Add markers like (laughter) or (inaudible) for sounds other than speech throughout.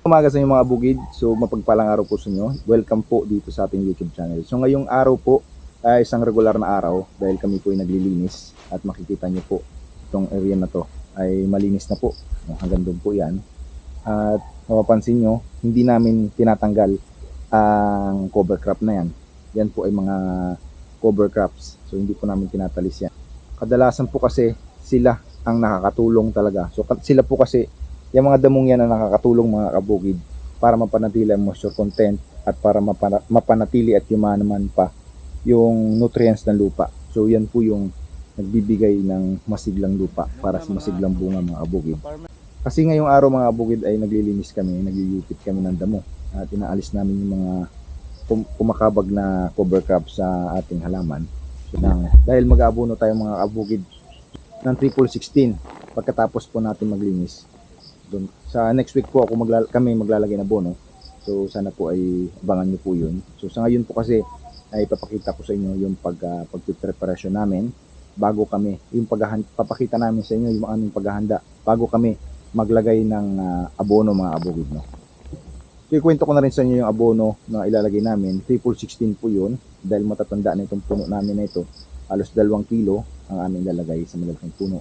Umaga sa inyo mga bugid. So mapagpalang araw po sa inyo. Welcome po dito sa ating YouTube channel. So ngayong araw po ay isang regular na araw dahil kami po ay naglilinis at makikita niyo po itong area na to ay malinis na po. Hanggang doon po yan. At mapapansin nyo, hindi namin tinatanggal ang cover crop na yan. Yan po ay mga cover crops. So hindi po namin tinatalis yan. Kadalasan po kasi sila ang nakakatulong talaga. So sila po kasi yung mga damong yan na nakakatulong mga kabukid para mapanatili ang moisture content at para mapana- mapanatili at naman pa yung nutrients ng lupa. So yan po yung nagbibigay ng masiglang lupa para sa masiglang bunga mga kabukid. Kasi ngayong araw mga kabukid ay naglilinis kami, nagyuyupit kami ng damo at inaalis namin yung mga kum- kumakabag na cover crop sa ating halaman. So, nang, dahil mag-aabono tayo mga kabukid ng triple 16 pagkatapos po natin maglinis doon. Sa next week po ako maglal- kami maglalagay na bono. So sana po ay abangan niyo po 'yun. So sa ngayon po kasi ay papakita ko sa inyo yung pag uh, pagpreparasyon namin bago kami yung paghahan papakita namin sa inyo yung aming paghahanda bago kami maglagay ng ah, abono mga abogid no. So ko na rin sa inyo yung abono na ilalagay namin. Triple 16 po 'yun dahil matatanda na itong puno namin na ito. Halos 2 kilo ang aming lalagay sa malalaking puno.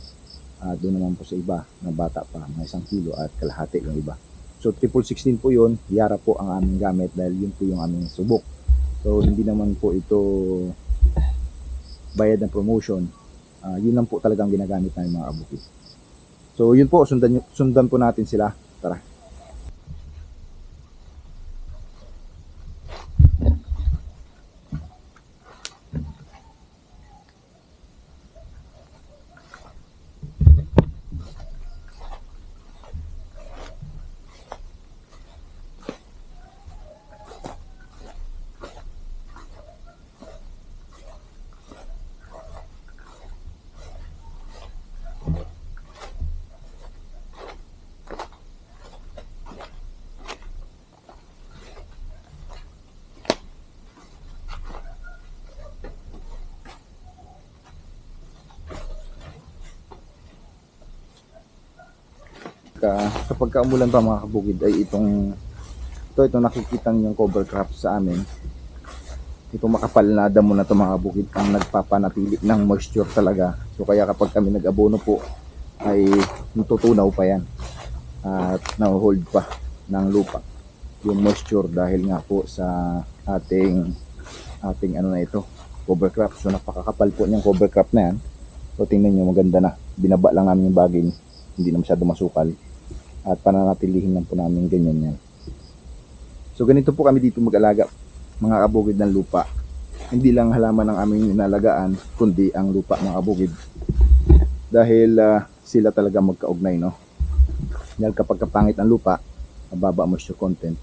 Ah, doon naman po sa iba na bata pa, mga isang kilo at kalahati yung iba. So triple 16 po yun, Yara po ang aming gamit dahil yun po yung aming subok. So hindi naman po ito bayad ng promotion. Ah, yun lang po talagang ginagamit namin mga kabukid. So yun po, sundan, sundan po natin sila. Tara. Ka, kapag kaumulan pa mga kabukid ay itong ito, ito nakikita yung cover crop sa amin. Itong makapal na damo na ito mga kabukid ang nagpapanatili ng moisture talaga. So kaya kapag kami nag-abono po ay natutunaw pa yan. At na-hold pa ng lupa yung moisture dahil nga po sa ating ating ano na ito cover crop. So napakakapal po niyang cover crop na yan. So tingnan nyo maganda na. Binaba lang namin yung baging hindi na masyado masukal at pananatilihin lang po namin ganyan yan. So ganito po kami dito mag-alaga mga kabugid ng lupa. Hindi lang halaman ang aming inalagaan kundi ang lupa mga kabugid. Dahil ah, sila talaga magkaugnay no? Dahil kapag kapangit ang lupa mababa ang moisture content.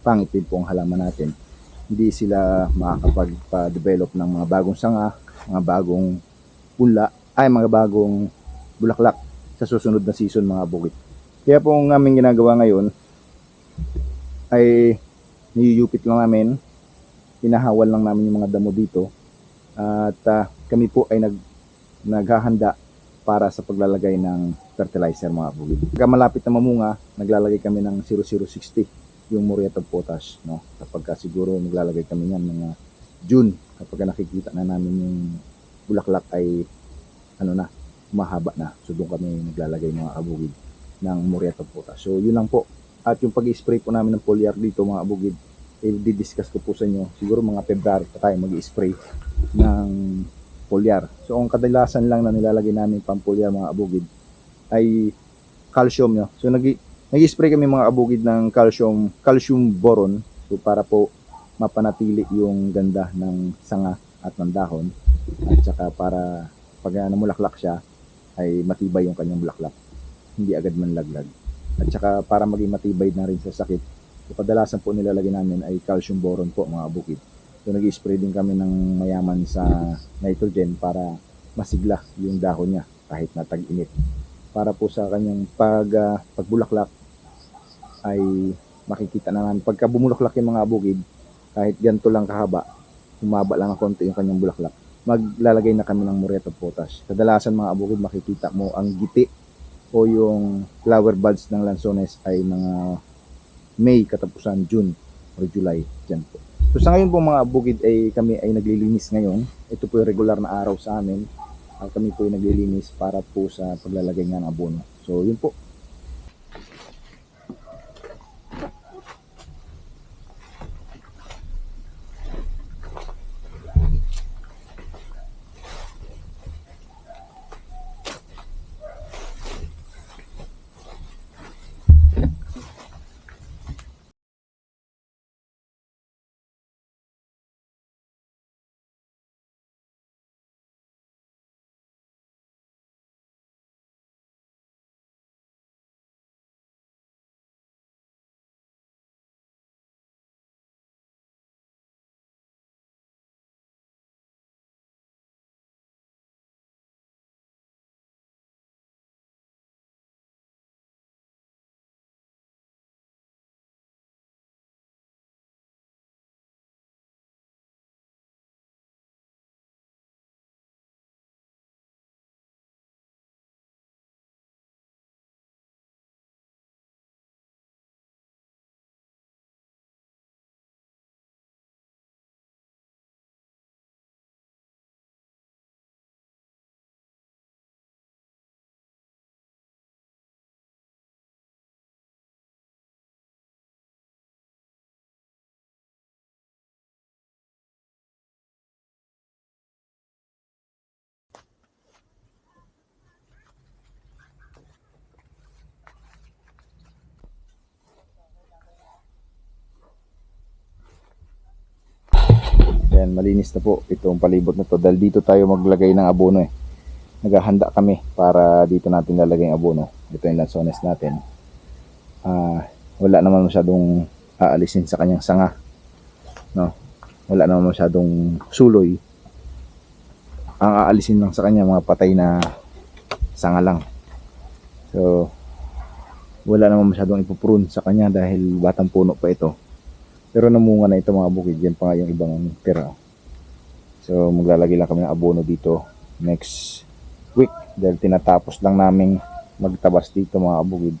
Pangit din po ang halaman natin. Hindi sila makakapag-develop ng mga bagong sanga mga bagong punla ay mga bagong bulaklak sa susunod na season mga bukid kaya po ang aming ginagawa ngayon ay niyuyupit lang namin hinahawal lang namin yung mga damo dito at ah, kami po ay nag naghahanda para sa paglalagay ng fertilizer mga bukid. Pagka malapit na mamunga, naglalagay kami ng 0060 yung muriat of potash. No? Kapag ka siguro maglalagay kami yan mga June, kapag ka nakikita na namin yung bulaklak ay ano na, mahaba na. So doon kami naglalagay mga kabugid ng muriat of potash. So yun lang po. At yung pag-spray po namin ng foliar dito mga kabugid, eh, di-discuss ko po sa inyo. Siguro mga February pa tayo mag-spray ng foliar. So ang kadalasan lang na nilalagay namin pang foliar mga abugid ay calcium nyo. So nag nag-spray kami mga abugid ng calcium calcium boron so para po mapanatili yung ganda ng sanga at ng dahon at saka para pag uh, namulaklak siya ay matibay yung kanyang bulaklak hindi agad manlaglag. At saka para maging matibay na rin sa sakit so kadalasan po nilalagay namin ay calcium boron po mga bukid so nag-spray din kami ng mayaman sa nitrogen para masigla yung dahon niya kahit na tag-init. Para po sa kanyang pag ah, pagbulaklak ay makikita na namin pagka bumulaklak yung mga bukid kahit ganito lang kahaba humaba lang ng konti yung kanyang bulaklak maglalagay na kami ng muriat of potash. Kadalasan mga bukid makikita mo ang giti o yung flower buds ng lansones ay mga May katapusan June or July dyan po. So sa ngayon po mga bukid ay kami ay naglilinis ngayon. Ito po yung regular na araw sa amin. At kami po ay naglilinis para po sa paglalagay ng abono. So yun po. Yan, malinis na po itong palibot na to dahil dito tayo maglagay ng abono eh. Naghahanda kami para dito natin lalagay ang abono. Ito yung lansones natin. Ah, wala naman masyadong aalisin sa kanyang sanga. No? Wala naman masyadong suloy. Ang aalisin lang sa kanya mga patay na sanga lang. So, wala naman masyadong ipuprune sa kanya dahil batang puno pa ito. Pero namunga na ito mga bukid. Yan pa nga yung ibang tira. So maglalagay lang kami ng abono dito next week. Dahil tinatapos lang namin magtabas dito mga bukid.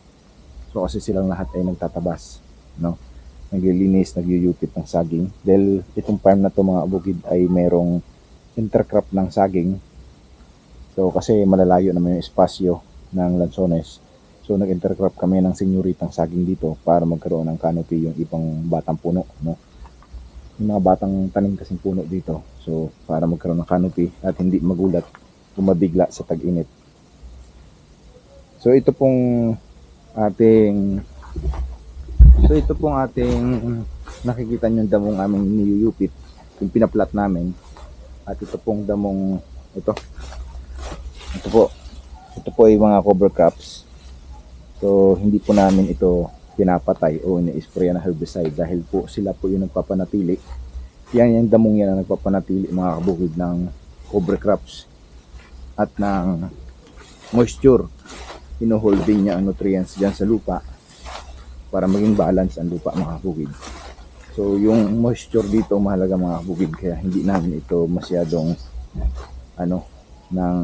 So kasi silang lahat ay nagtatabas. No? Naglilinis, nagyuyupit ng saging. Dahil itong farm na to mga bukid ay merong intercrop ng saging. So kasi malalayo naman yung espasyo ng lansones. So nag-intercrop kami ng senyoritang saging dito para magkaroon ng canopy yung ibang batang puno, no? Yung mga batang tanim kasing puno dito. So para magkaroon ng canopy at hindi magulat kumabigla sa tag-init. So ito pong ating So ito pong ating nakikita nyo yung damong aming niyuyupit, yung pinaplat namin. At ito pong damong ito. Ito po. Ito po ay mga cover crops. So, hindi po namin ito pinapatay o ini-spray na herbicide dahil po sila po yung nagpapanatili. Yan yung damong yan ang nagpapanatili mga kabukid ng cover crops at ng moisture. Ino-holding niya ang nutrients dyan sa lupa para maging balance ang lupa mga kabukid. So, yung moisture dito mahalaga mga kabukid kaya hindi namin ito masyadong ano, ng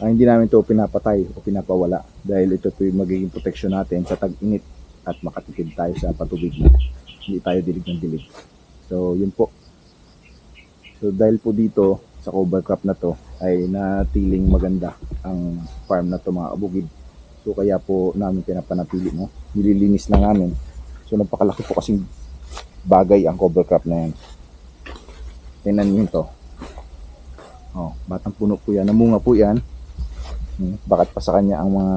ah, hindi namin ito pinapatay o pinapawala dahil ito po yung magiging protection natin sa tag-init at makatipid tayo sa patubig na hindi tayo dilig ng dilig. So, yun po. So, dahil po dito sa cover crop na to ay natiling maganda ang farm na to mga abugid. So, kaya po namin pinapanatili mo. Nililinis na namin. So, napakalaki po kasing bagay ang cover crop na yan. Tingnan niyo to. Oh, batang puno po yan. Namunga po yan. Bakat pa sa kanya ang mga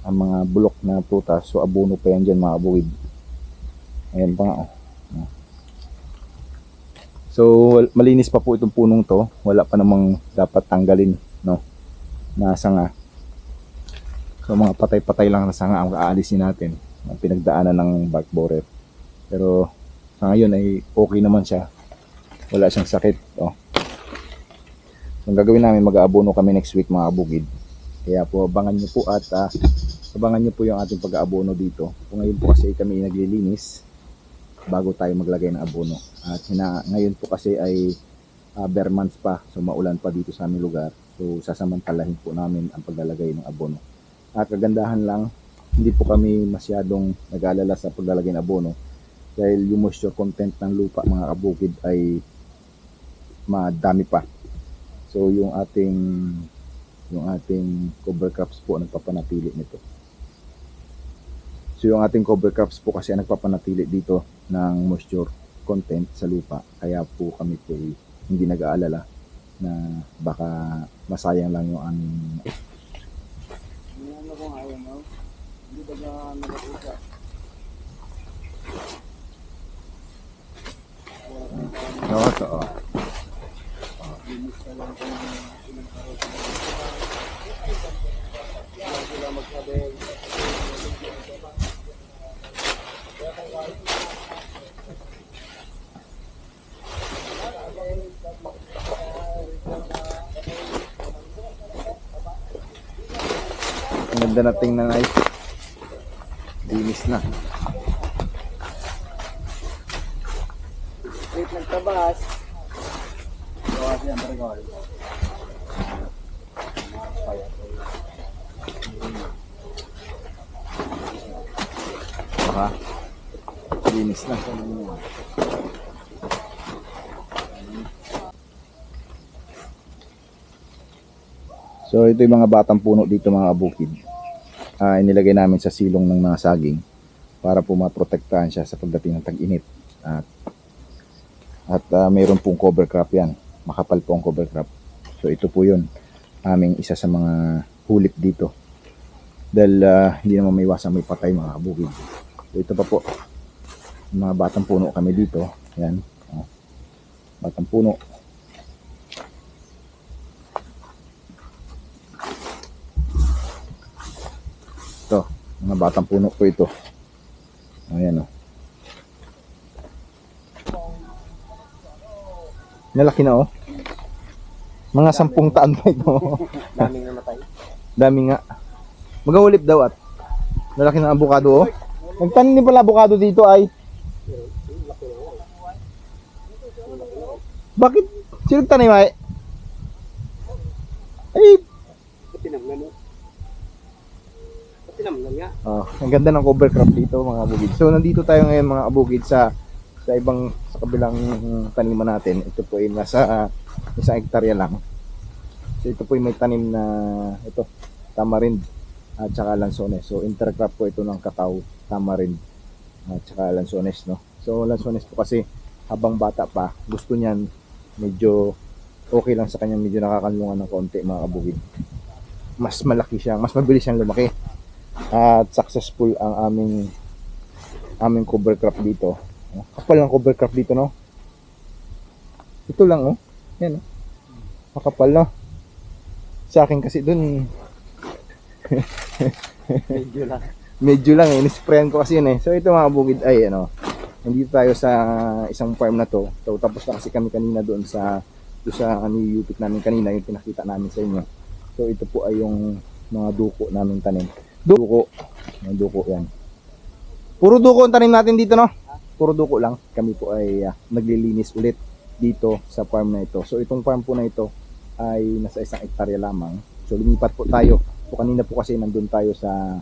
ang mga bulok na prutas. So abono pa yan dyan mga buwid. Ayan pa nga oh. So malinis pa po itong punong to. Wala pa namang dapat tanggalin. No? Na sanga. So mga patay-patay lang na sanga ang aalisin natin. Ang pinagdaanan ng bark borer. Pero sa ngayon ay okay naman siya. Wala siyang sakit. Oh. Ang gagawin namin, mag-aabono kami next week mga bugid. Kaya po, abangan nyo po at ah, abangan nyo po yung ating pag-aabono dito. Kung ngayon po kasi kami naglilinis bago tayo maglagay ng abono. At hina, ngayon po kasi ay ah, bare months pa, so maulan pa dito sa aming lugar. So sasamantalahin po namin ang paglalagay ng abono. At kagandahan lang, hindi po kami masyadong nag-aalala sa paglalagay ng abono dahil yung moisture content ng lupa mga kabukid ay madami pa. So yung ating yung ating cover crops po ang nagpapanatili nito. So yung ating cover crops po kasi ang nagpapanatili dito ng moisture content sa lupa. Kaya po kami po hindi nag-aalala na baka masayang lang yung aming Ano ko yun, no? Hindi ba na nakatusa? Oo, to. oh. Linis ka lang kung ganda na tingnan ay linis na. Wait, nagtabas. Gawas yan, bargol. Baka linis na. So ito yung mga batang puno dito mga abukid. Ah, inilagay namin sa silong ng mga saging para po maprotektahan siya sa pagdating ng tag-init. At at ah, mayroon pong cover crop yan. Makapal po ang cover crop. So ito po yun. Aming isa sa mga hulip dito. Dahil ah, hindi naman may iwasan may patay mga kabukid. So ito pa po. Mga batang puno kami dito. Yan. Oh. Batang puno. Ito. Mga batang puno po ito. Ayan o. Nalaki na oh. Mga sampung taan pa ito. (laughs) Daming namatay. Dami nga. Magahulip daw at lalaki ng abukado oh. Nagtanim din pala abukado dito ay. Bakit? Sino tanim ay? Ay, Tinamnan mo. Tinamnan nga. oh, ang ganda ng cover crop dito mga abugid. So nandito tayo ngayon mga abugid sa sa ibang sa kabilang taniman natin. Ito po ay nasa uh, isang hektarya lang. So ito po ay may tanim na ito tamarind at saka lansones. So intercrop po ito ng kakao, tamarind at saka lansones no. So lansones po kasi habang bata pa, gusto niyan medyo okay lang sa kanya, medyo nakakanlungan ng konti mga kabukid. Mas malaki siya, mas mabilis siyang lumaki. At successful ang aming aming cover crop dito. Oh, Kapal ng cover crop dito no. Ito lang oh. Yan oh. Makapal no. Sa akin kasi dun (laughs) Medyo lang. medyo lang eh, nisprayan ko kasi yun eh. So ito mga bukid ay ano, nandito tayo sa isang farm na to. So tapos na kasi kami kanina doon sa doon sa ano YouTube namin kanina yung pinakita namin sa inyo. So ito po ay yung mga duko namin tanim. Duko, mga duko yan. Puro duko ang tanim natin dito no? Puro duko lang. Kami po ay ah, naglilinis ulit dito sa farm na ito. So itong farm po na ito ay nasa isang hektarya lamang. So lumipat po tayo. So kanina po kasi nandun tayo sa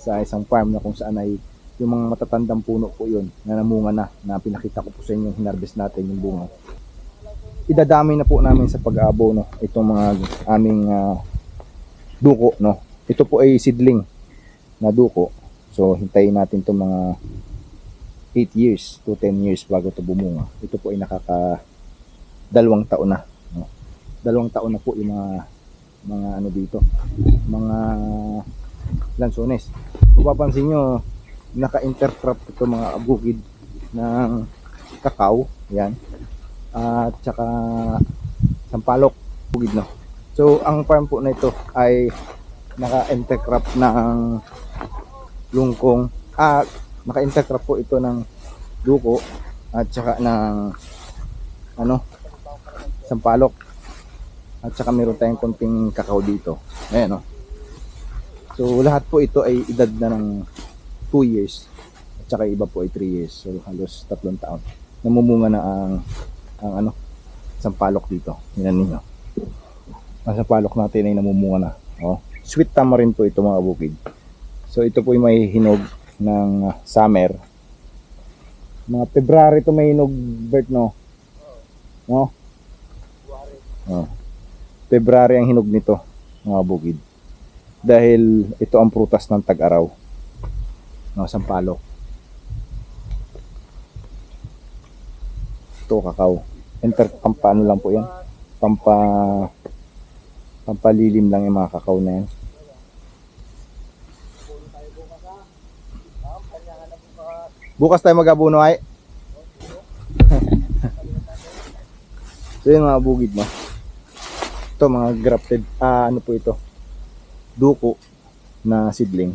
sa isang farm na kung saan ay yung mga matatandang puno po yun na namunga na na pinakita ko po sa inyo yung hinarvest natin yung bunga idadamay na po namin sa pag-aabono itong mga aming ah, duko no ito po ay seedling na duko so hintayin natin itong mga 8 years to 10 years bago ito bumunga. Ito po ay nakaka dalawang taon na no? dalawang taon na po yung mga mga ano dito mga lansones. Kung papansin nyo naka-intercrop ito mga abukid ng kakao yan at saka sampalok bukid no so ang farm po na ito ay naka-intercrop ng lungkong ah naka-intercrop po ito ng duko at saka ng ano sampalok at saka meron tayong konting kakao dito ayan no So lahat po ito ay edad na ng 2 years at saka iba po ay 3 years. So halos tatlong taon. Namumunga na ang ang ano sampalok dito. Yan ninyo. Ang sampalok natin ay namumunga na. Oh. Sweet tamarin po ito mga bukid. So ito po yung may hinog ng ah, summer. Mga February to may hinog, Bert, no? No? Oh. February ang hinog nito, mga bukid. Dahil ito ang prutas ng tag-araw. Mga sampalok. Ito, kakao. Enter, pampano lang po yan. Pampa, pampalilim lang yung mga kakao na yan. Bukas tayo mag-abuno ay. (laughs) so yun mga bugid mo. Ito mga grafted, ah ano po ito? Duko na seedling.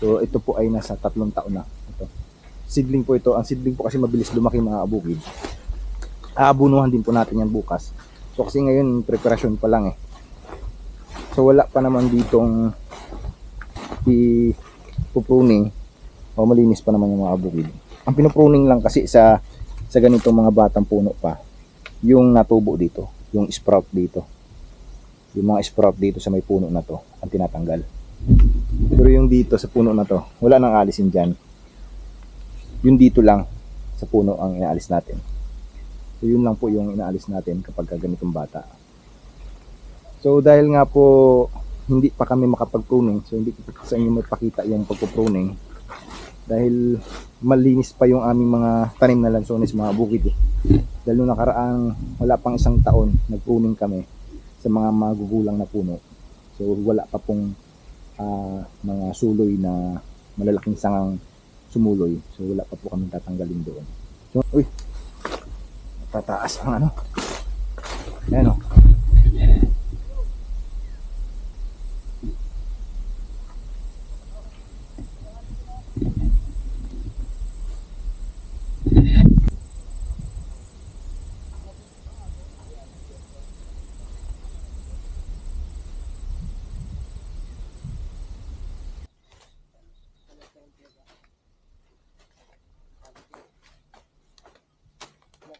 So ito po ay nasa tatlong taon na. Ito. Seedling po ito. Ang seedling po kasi mabilis lumaki mga bugid. Aabunuhan din po natin yan bukas. So kasi ngayon preparasyon pa lang eh. So wala pa naman ditong i pupruning o malinis pa naman yung mga bukid. Ang pinupruning lang kasi sa sa ganitong mga batang puno pa, yung natubo dito, yung sprout dito. Yung mga sprout dito sa may puno na to, ang tinatanggal. Pero yung dito sa puno na to, wala nang alisin dyan. Yung dito lang sa puno ang inaalis natin. So yun lang po yung inaalis natin kapag ka ganitong bata. So dahil nga po hindi pa kami makapag-pruning, so hindi ko sa inyo mapakita yung pagpo-pruning dahil malinis pa yung aming mga tanim na lansones mga bukid eh. Dahil nung nakaraang wala pang isang taon nag-pruning kami sa mga magugulang na puno. So wala pa pong ah, mga suloy na malalaking sangang sumuloy. So wala pa po kami tatanggalin doon. So, uy, tataas ang ano. Ayan o.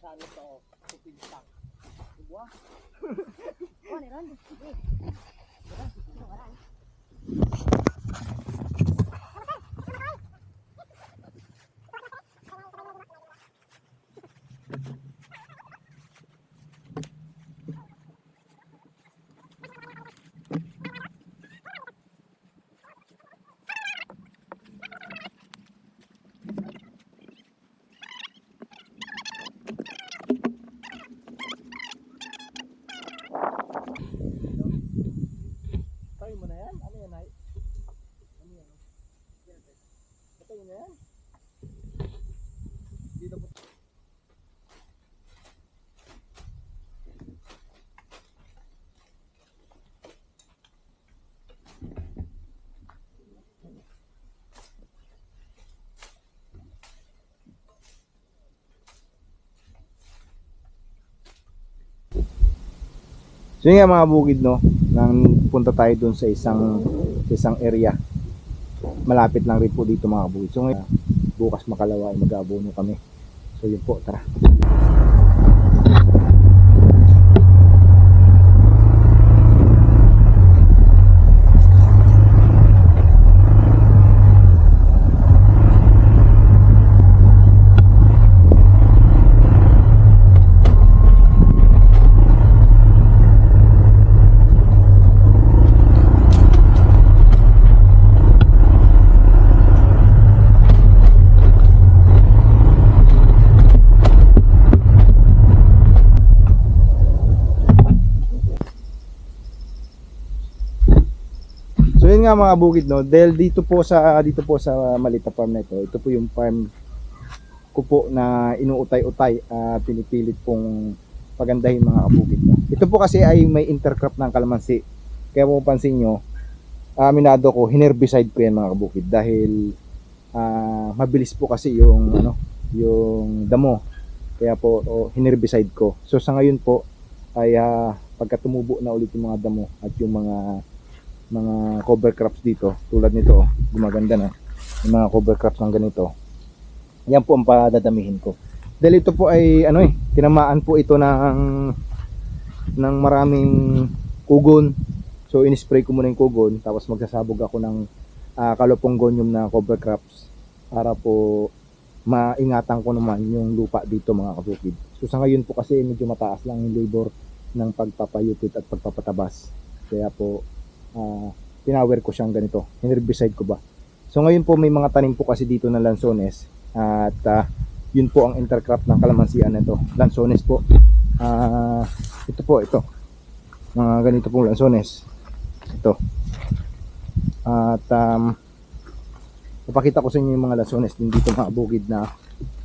Tayo (laughs) mo na yan? Ano yan ay? Ano yan? Tayo na yan? Dito po. So yun nga mga bukid no, nang punta tayo doon sa isang sa isang area. Malapit lang rin po dito mga bukid. So ngayon, bukas makalawa ay mag-aabono kami. So yun po, tara. So yun nga mga bukid no, dahil dito po sa dito po sa Malita Farm na ito, ito po yung farm ko po na inuutay-utay at pinipilit pong pagandahin mga kabukid no. Ito po kasi ay may intercrop ng kalamansi. Kaya kung pansin nyo, aminado ko, hinerbicide ko yan mga kabukid dahil ah, mabilis po kasi yung ano, yung damo. Kaya po oh, hinerbicide ko. So sa ngayon po ay ah, pagka tumubo na ulit yung mga damo at yung mga mga cover crops dito tulad nito oh, gumaganda na yung mga cover crops ng ganito yan po ang padadamihin ko dahil ito po ay ano eh tinamaan po ito ng ng maraming kugon so in-spray ko muna yung kugon tapos magsasabog ako ng uh, Calopongonium na cover crops para po maingatan ko naman yung lupa dito mga kabukid. So sa ngayon po kasi medyo mataas lang yung labor ng pagpapayupit at pagpapatabas. Kaya po uh, pinawer ko siyang ganito. Herbicide ko ba. So ngayon po may mga tanim po kasi dito na lansones at ah, yun po ang intercrop ng kalamansian nito. Lansones po. Ah, ito po ito. Mga ganito pong lansones. Ito. At um, Papakita ko sa inyo yung mga lansones din dito mga bukid na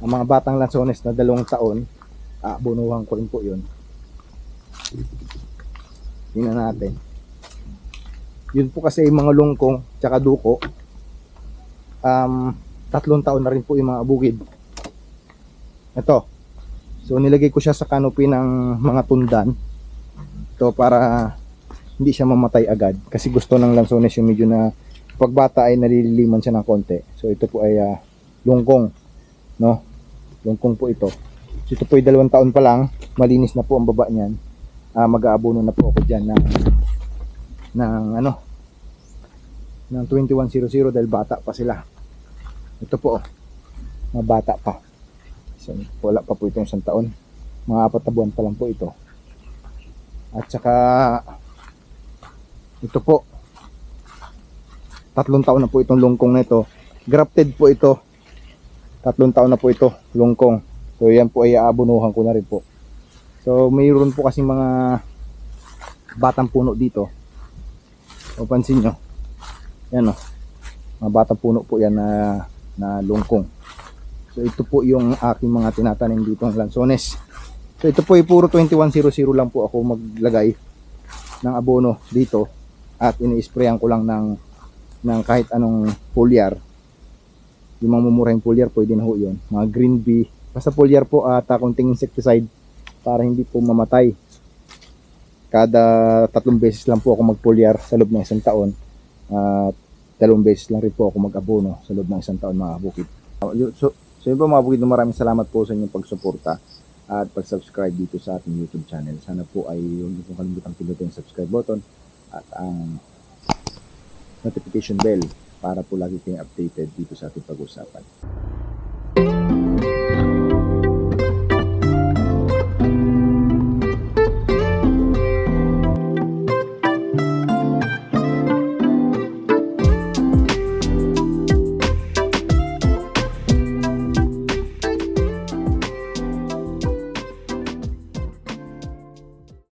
ang mga batang lansones na dalawang taon ah, bunuhan ko rin po yun tingnan natin yun po kasi yung mga lungkong tsaka duko um, tatlong taon na rin po yung mga bukid ito so nilagay ko siya sa canopy ng mga tundan ito para hindi siya mamatay agad kasi gusto ng lansones yung medyo na pagbata ay nalililiman siya ng konti. So ito po ay ah, lungkong, no? Lungkong po ito. So ito po ay dalawang taon pa lang, malinis na po ang baba niyan. Ah, mag-aabono na po ako diyan ng ng ano ng 2100 dahil bata pa sila. Ito po, oh, mga bata pa. So, wala pa po itong isang taon. Mga apat na buwan pa lang po ito. At saka ito po, tatlong taon na po itong lungkong na ito. Grafted po ito. Tatlong taon na po ito, lungkong. So yan po ay aabunuhan ko na rin po. So mayroon po kasi mga batang puno dito. O pansin nyo. Yan o. Mga batang puno po yan na, na lungkong. So ito po yung aking mga tinatanim dito ng lansones. So ito po ay puro 2100 lang po ako maglagay ng abono dito at ini-sprayan ko lang ng ng kahit anong foliar. Yung mga mumurahing foliar, pwede na ho yun. Mga green bee. Basta foliar po at uh, konting insecticide para hindi po mamatay. Kada tatlong beses lang po ako mag-foliar sa loob ng isang taon. At dalawang beses lang rin po ako mag-abono sa loob ng isang taon mga bukid. So, so yun po mga bukid, maraming salamat po sa inyong pagsuporta at pag-subscribe dito sa ating YouTube channel. Sana po ay huwag niyo pong kalimutang pindutin yung subscribe button at ang notification bell para po lagi kayong updated dito sa ating pag-usapan.